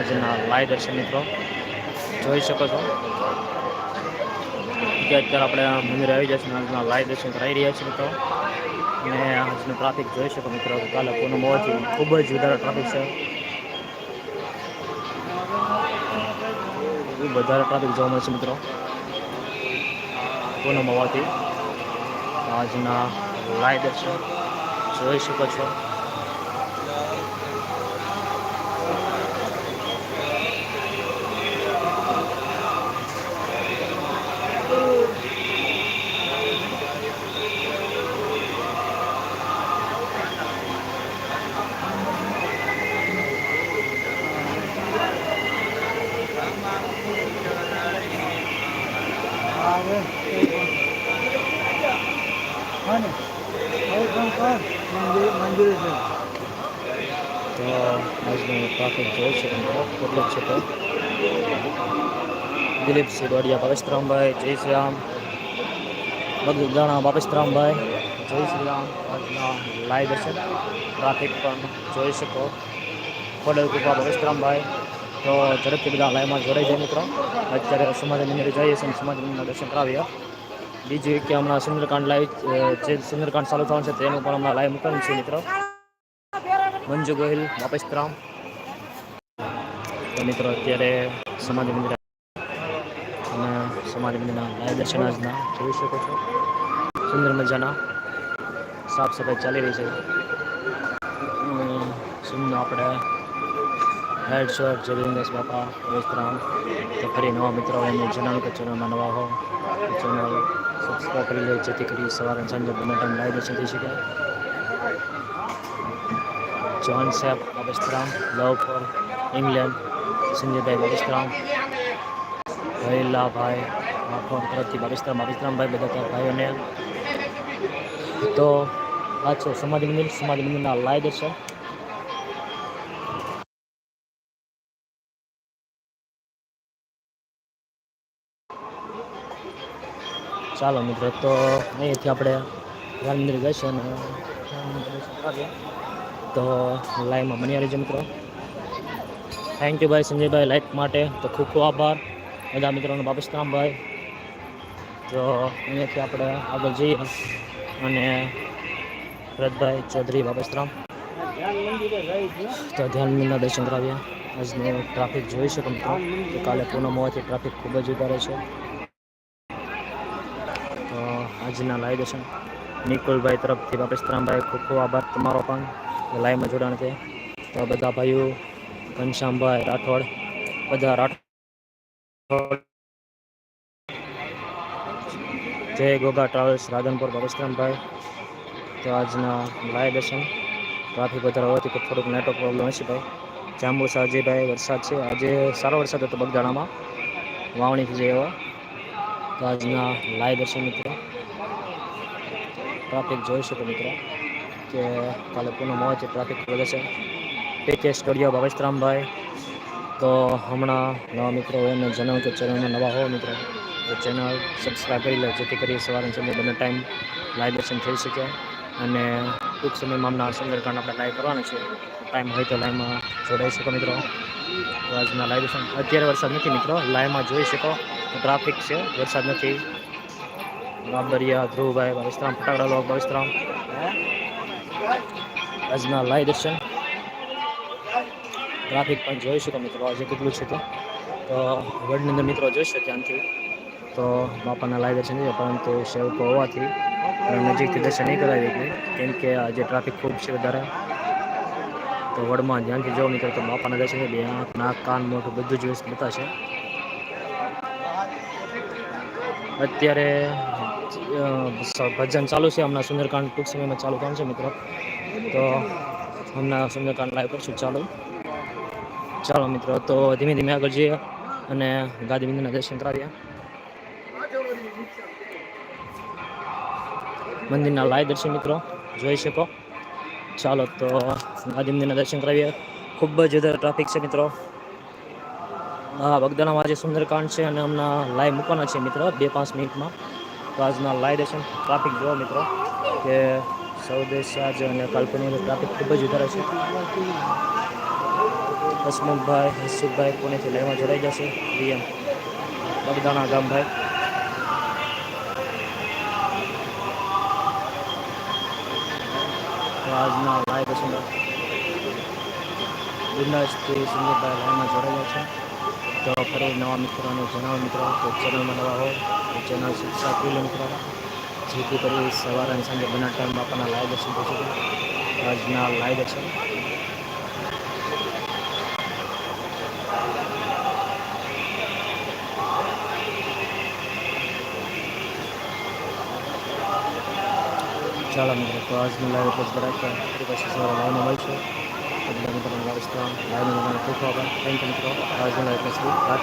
આજના લાઈવ દર્શન મિત્રો. જોઈ શકો છો. કે અત્યારે આપણે મંદિરે આવી જશે આજના લાઈવ દર્શન કરાવી રહ્યા છીએ મિત્રો. અને આજનું ટ્રાફિક જોઈ શકો મિત્રો કાલે પૂનમ હોવાથી ખૂબ જ વધારે ટ્રાફિક છે. ખૂબ વધારે ટ્રાફિક જોવા મળશે મિત્રો. પૂનમ હોવાથી આજના લાઈવ દર્શન જોઈ શકો છો. તો આજનું ટ્રાફિક જોઈ શકો કેટલું છે તો દિલીપ સિડોડિયા ભાવેશરામભાઈ જય શ્રી રામ બગદાણા ભાવેશરામભાઈ જય શ્રી રામ આજના લાઈવ દર્શન ટ્રાફિક પણ જોઈ શકો ખોડલ કૃપા ભાવેશરામભાઈ તો ઝડપથી બધા લાઈવમાં જોડાઈ જાય મિત્રો. અત્યારે સમાજ અંદર જઈએ છીએ અને સમાજ મંદિરના દર્શન કરાવ્યા બીજું કે હમણાં સુંદરકાંડ લાઈવ જે સુંદરકાંડ ચાલુ થવાનું છે તેનું પણ હમણાં લાઈવ મૂકવાનું છે મિત્રો. મંજુ ગોહિલ વાપસરામ તો મિત્રો અત્યારે સમાજ મંદિર અને સમાજ મંદિરના લાઈવ દર્શન આજના જોઈ શકો છો. સુંદર મજાના સાફ સફાઈ ચાલી રહી છે. સુંદર આપણે હેડ શોટ જગદીશ બાપા વિસ્તરામ તો ફરી નવા મિત્રો, એમને જણાવ્યું કે ચેનલમાં નવા હો ચેનલ સબસ્ક્રાઈબ કરી લે. જેથી કરી સવારે સાંજે બંને ટાઈમ લાઈવ દર્શન થઈ શકે. જોન સેફ બાબસ્તરામ લવ ફોર ઇંગ્લેન્ડ સંજયભાઈ બાબસ્તરામ ભૈલાભાઈ રાઠોડ તરફથી બાબસ્તરામ બાબસ્તરામભાઈ બધા ભાઈઓને. તો આ છો સમાધિ મંદિર, સમાધિ મંદિરના લાઈ દર્શન. ચાલો મિત્રો, તો અહીંયાથી આપણે રામ મંદિર જઈશું અને તો લાઈવમાં બની રહેજો મિત્રો. થેન્ક યુ ભાઈ સંજયભાઈ લાઈક માટે તો ખૂબ ખૂબ આભાર. બધા મિત્રોનો ભાઈ. તો અહીંયાથી આપણે આગળ જઈએ અને ભરતભાઈ ચૌધરી બાબસ્તરામ તો ધ્યાન મંદિરના દર્શન કરાવ્યા આજનું ટ્રાફિક જોઈ શકો મિત્રો. કાલે પૂનમ હોવાથી ટ્રાફિક ખૂબ જ વધારે છે. આજના લાઈવ દર્શન નિકુલભાઈ તરફથી બાપેસ્તરામભાઈ ખૂબ ખૂબ આભાર તમારો પણ લાઈવમાં જોડાણ છે. તો બધા ભાઈઓ, ઘનશ્યામભાઈ, રાઠોડ, બધા રાઠોડ. જય ગોગા ટ્રાવેલ્સ, રાધનપુર બાપેસ્તરામભાઈ તો આજના લાય દર્શન ટ્રાફિક વધારે હોવાથી થોડુંક નેટવર્ક પ્રોબ્લેમ હશે ભાઈ. જાંબુ સાજીભાઈ વરસાદ છે. આજે સારો વરસાદ હતો બગદાણામાં. વાવણી થઈ જાય એવો. તો આજના લાય દર્શન મિત્રો. ટ્રાફિક જોઈ શકો મિત્રો, કે કાલે પૂનમ છે, ટ્રાફિક વધે છે. પીકે સ્ટુડિયો બાબસ્તરામભાઈ તો હમણાં નવા મિત્રો હોય એમને જણાવું કે ચેનલમાં નવા હો મિત્રો, તો ચેનલ સબસ્ક્રાઈબ કરી લો, જેથી કરી સવારે સમય બંને ટાઈમ લાઈવ દર્શન થઈ શકે. અને ટૂંક સમયમાં હમણાં સુંદરકાંડ આપણે લાઈવ કરવાના છે ટાઈમ હોય તો લાઈવમાં જોડાઈ શકો મિત્રો. આજના લાઈવ દર્શન અત્યારે વરસાદ નથી મિત્રો લાઈવમાં જોઈ શકો. ટ્રાફિક છે, વરસાદ નથી. બાબરિયા ધ્રુવભાઈ બાબસ્તરામ ફટાકડા લોક બાબસ્તરામ આજના લાઈ દર્શન. ટ્રાફિક પણ જોઈ શકો મિત્રો, આજે કેટલું છે તો. વડની અંદર મિત્રો જોઈ શકો ત્યાંથી તો બાપાના લાઈ દર્શન છે, પરંતુ સેવકો હોવાથી નજીકથી દર્શન નહીં કરાવી શકીએ. કેમ કે આજે ટ્રાફિક ખૂબ છે વધારે, તો વડમાં ધ્યાનથી જવું મિત્રો, તો બાપાના દર્શન બે આંખ, નાક, કાન, મોઢું બધું જ બતાશે. અત્યારે ભજન ચાલુ છે. હમણાં સુંદરકાંડ ટૂંક સમયમાં ચાલુ થવાનું છે મિત્રો. તો હમણાં સુંદરકાંડ લાઈવ કરશું ચાલુ. ચાલો મિત્રો, તો ધીમે ધીમે આગળ જઈએ અને ગાદી મંદિરના દર્શન કરાવીએ. મંદિરના લાઈવ દર્શન મિત્રો, જોઈ શકો. ચાલો, તો ગાદી મંદિરના દર્શન કરાવીએ. ખૂબ જ વધારે ટ્રાફિક છે મિત્રો. હા બગદાણામાં આજે સુંદરકાંડ છે અને હમણાં લાઈવ મૂકવાના છે મિત્રો, બે પાંચ મિનિટમાં. તો આજના લાઈવ છે ટ્રાફિક જોવો મિત્રો, કે સૌદેશ આજે અને કાલ્પનિક ટ્રાફિક ખૂબ જ વધારે છે. હસમુખભાઈ હસુખભાઈ પુણેથી લાઈવમાં જોડાઈ જશે વીએમ બગદાણા ગામભાઈ. આજના લાઈવ હશે બિંદાસથી સંજયભાઈ લાઈવમાં જોડાયેલા છે. તો ફરી નવા મિત્રોને જણાવો મિત્રો કે ચેનલમાં નવા હો તો ચેનલ શિક્ષા કરી મિત્રો. જેથી કરી સવારે અને સાંજે બંને ટાઈમ આપણને લાઈવ દર્શન થઈ શકે. આજના લાઈવ દર્શન. ચાલો મિત્રો, તો આજનું લાઈવ એટલે જ બરાબર. ફરી પાછી સવારે લાઈવમાં મળશું. બધા મિત્રો મારા ઇસ્લામ લાઈન મને ખૂબ આભાર થેન્ક યુ મિત્રો આજના લાઈફ વાત